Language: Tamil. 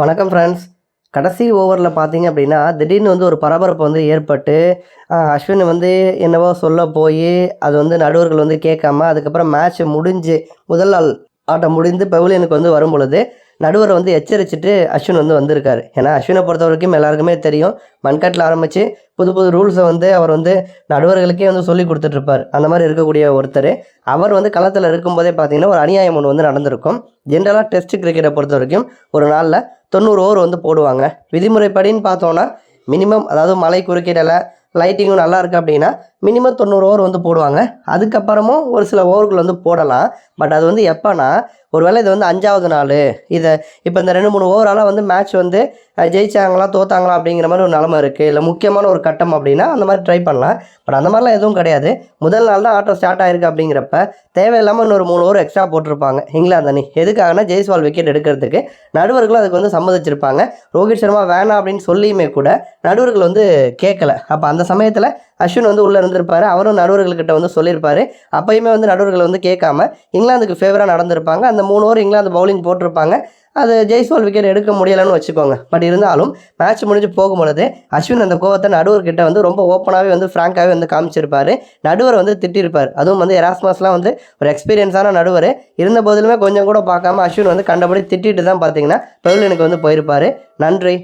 வணக்கம் ஃப்ரெண்ட்ஸ் கடைசி ஓவரில் பார்த்தீங்க அப்படின்னா திடீர்னு வந்து ஒரு பரபரப்பு வந்து ஏற்பட்டு அஸ்வின் வந்து என்னவோ சொல்ல போய் அது வந்து நடுவர்கள் வந்து கேட்காம அதுக்கப்புறம் மேட்ச் முடிஞ்சு முதல் நாள் ஆட்டம் முடிந்து பெவிலியனுக்கு வந்து வரும் பொழுது நடுவரை வந்து எச்சரிச்சுட்டு அஸ்வின் வந்து வந்திருக்காரு. ஏன்னா அஸ்வினை பொறுத்த வரைக்கும் எல்லாருக்குமே தெரியும். மண்கட்டில் ஆரம்பித்து புது புது ரூல்ஸை வந்து அவர் வந்து நடுவர்களுக்கே வந்து சொல்லி கொடுத்துட்ருப்பார். அந்த மாதிரி இருக்கக்கூடிய ஒருத்தர். அவர் வந்து களத்தில் இருக்கும்போதே பார்த்தீங்கன்னா ஒரு அநியாயம் ஒன்று வந்து நடந்திருக்கும். ஜென்ரலாக டெஸ்ட் கிரிக்கெட்டை பொறுத்த வரைக்கும் ஒரு நாளில் தொண்ணூறு ஓவர் வந்து போடுவாங்க. விதிமுறைப்படின்னு பார்த்தோன்னா மினிமம் அதாவது மலை குறுக்கிடலை லைட்டிங்கும் நல்லா இருக்குது அப்படின்னா மினிமம் தொண்ணூறு ஓவர் வந்து போடுவாங்க. அதுக்கப்புறமும் ஒரு சில ஓவர்கள் வந்து போடலாம். பட் அது வந்து எப்போனா ஒருவேளை இது வந்து அஞ்சாவது நாள். இதை இப்போ இந்த ரெண்டு மூணு ஓவரால் வந்து மேட்ச் வந்து ஜெயிச்சாங்களா தோத்தாங்களா அப்படிங்கிற மாதிரி ஒரு நிலமை இருக்குது இல்லை முக்கியமான ஒரு கட்டம் அப்படின்னா அந்த மாதிரி ட்ரை பண்ணலாம். பட் அந்த மாதிரிலாம் எதுவும் கிடையாது. முதல் நாள் தான் ஆட்டம் ஸ்டார்ட் ஆயிருக்கு அப்படிங்கிறப்ப தேவையில்லாமல் இன்னொரு மூணு ஓவர் எக்ஸ்ட்ரா போட்டிருப்பாங்க. இங்கிலாந்து அணி. எதுக்காகனா ஜெய்ஸ்வால் விக்கெட் எடுக்கிறதுக்கு. நடுவர்களும் அதுக்கு வந்து சம்மதிச்சிருப்பாங்க. ரோஹித் சர்மா வேணாம் அப்படின்னு சொல்லியுமே கூட நடுவர்கள் வந்து கேட்கல. அப்போ அந்த சமயத்தில் அஸ்வின் வந்து உள்ளே இருந்திருப்பார். அவரும் நடுவர்கள்கிட்ட வந்து சொல்லியிருப்பார். அப்பயுமே வந்து நடுவர்கள் வந்து கேட்காம இங்கிலாந்துக்கு ஃபேவராக நடந்திருப்பாங்க. அந்த மூணு ஓவர் இங்கிலாந்து பவுலிங் போட்டிருப்பாங்க. அது ஜெய்ஸ்வால் விக்கெட் எடுக்க முடியலைன்னு வச்சுக்கோங்க. பட் இருந்தாலும் மேட்ச் முடிஞ்சு போகும்பொழுது அஸ்வின் அந்த கோவத்தை நடுவர்கிட்ட வந்து ரொம்ப ஓப்பனாகவே வந்து ஃப்ராங்காகவே வந்து காமிச்சிருப்பார். நடுவர் வந்து திட்டிருப்பார். அதுவும் வந்து எராஸ்மாஸ்லாம் வந்து ஒரு எக்ஸ்பீரியன்ஸான நடுவர். இருந்த போதிலுமே கொஞ்சம் கூட பார்க்காம அஸ்வின் வந்து கண்டபடி திட்டிட்டு தான் பார்த்தீங்கன்னா பெவிலியனுக்கு வந்து போயிருப்பாரு. நன்றி.